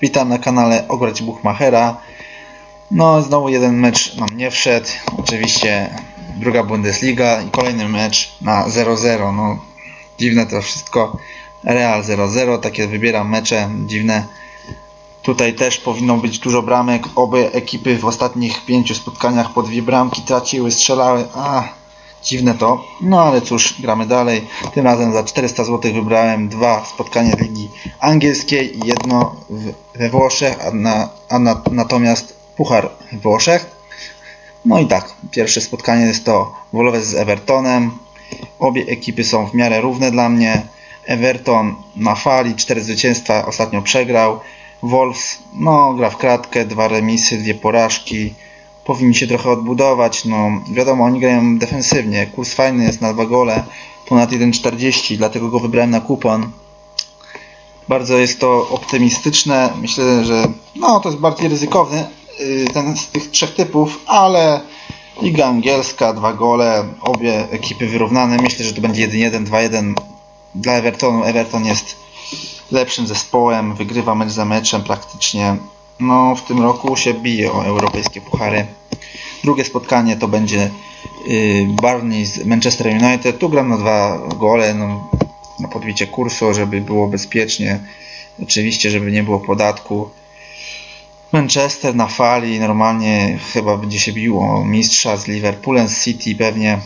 Witam na kanale Ograć Buchmachera. No, znowu jeden mecz nam nie wszedł. Oczywiście druga Bundesliga i kolejny mecz na 0-0. No, dziwne to wszystko. Real 0-0, takie wybieram mecze dziwne. Tutaj też powinno być dużo bramek. Obie ekipy w ostatnich pięciu spotkaniach po dwie bramki traciły, strzelały. A, dziwne to. No ale cóż, gramy dalej. Tym razem za 400 zł wybrałem dwa spotkania Ligi Angielskiej i jedno w, we Włoszech, a, na, a na, natomiast Puchar Włoszech. No i tak, pierwsze spotkanie jest to Wolves z Evertonem. Obie ekipy są w miarę równe dla mnie. Everton na fali, cztery zwycięstwa, ostatnio przegrał. Wolves, no gra w kratkę, dwa remisy, dwie porażki. Powinni się trochę odbudować, no wiadomo, oni grają defensywnie. Kurs fajny jest na dwa gole, ponad 1,40, dlatego go wybrałem na kupon. Bardzo jest to optymistyczne. Myślę, że no, to jest bardziej ryzykowny yy, ten z tych trzech typów, ale Liga Angielska, dwa gole, obie ekipy wyrównane. Myślę, że to będzie 1-1, 2-1 dla Evertonu. Everton jest lepszym zespołem, wygrywa mecz za meczem praktycznie. No, w tym roku się bije o europejskie puchary. Drugie spotkanie to będzie yy, Barney z Manchester United. Tu gram na dwa gole, no, na podbicie kursu, żeby było bezpiecznie. Oczywiście, żeby nie było podatku. Manchester na fali, normalnie chyba będzie się biło mistrza z Liverpoolem, z City pewnie.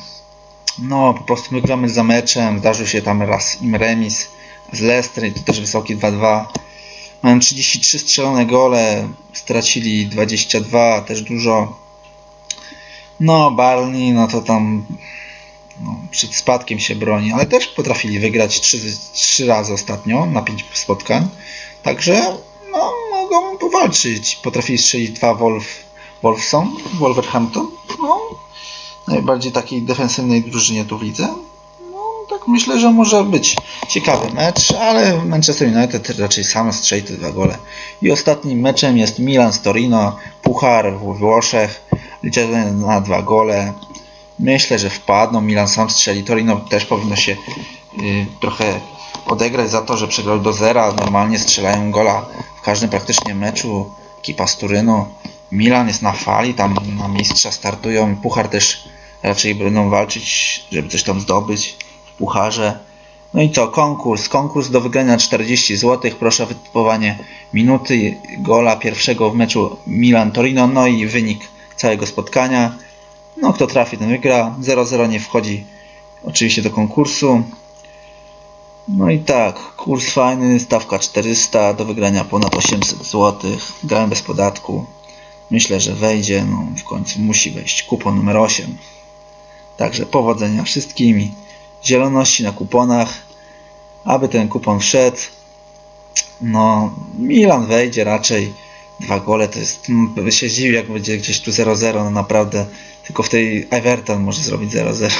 No, po prostu my gramy za meczem, zdarzył się tam raz im remis z Leicester i to też wysoki 2-2. Mają 33 strzelone gole, stracili 22, też dużo. No, Barney, no to tam przed spadkiem się broni, ale też potrafili wygrać 3, 3 razy ostatnio na 5 spotkań. Także no, mogą powalczyć. Potrafili strzelić dwa Wolf, Wolfson, Wolverhampton. No, najbardziej takiej defensywnej drużynie tu widzę. No, tak myślę, że może być ciekawy mecz, ale Manchester United raczej sam strzeli te dwa gole. I ostatnim meczem jest Milan z Torino, Puchar w Włoszech, liczony na dwa gole. Myślę, że wpadną, Milan sam strzeli, Torino też powinno się y, trochę odegrać za to, że przegrał do zera, normalnie strzelają gola w każdym praktycznie meczu, ekipa z Turynu. Milan jest na fali, tam na mistrza startują, Puchar też raczej będą walczyć, żeby coś tam zdobyć w Pucharze. No i co, konkurs. Konkurs do wygrania 40 zł. Proszę o wytypowanie minuty gola pierwszego w meczu Milan-Torino, no i wynik całego spotkania. No, kto trafi, ten wygra. 0-0 nie wchodzi oczywiście do konkursu. No i tak, kurs fajny, stawka 400, do wygrania ponad 800 zł. Grałem bez podatku. Myślę, że wejdzie, no w końcu musi wejść. Kupon numer 8. Także powodzenia wszystkim. Zieloności na kuponach. Aby ten kupon wszedł. No, Milan wejdzie raczej. Dwa gole to jest. By się zdziwił, jak będzie gdzieś tu 0-0. No naprawdę, tylko w tej Everton może zrobić 0-0.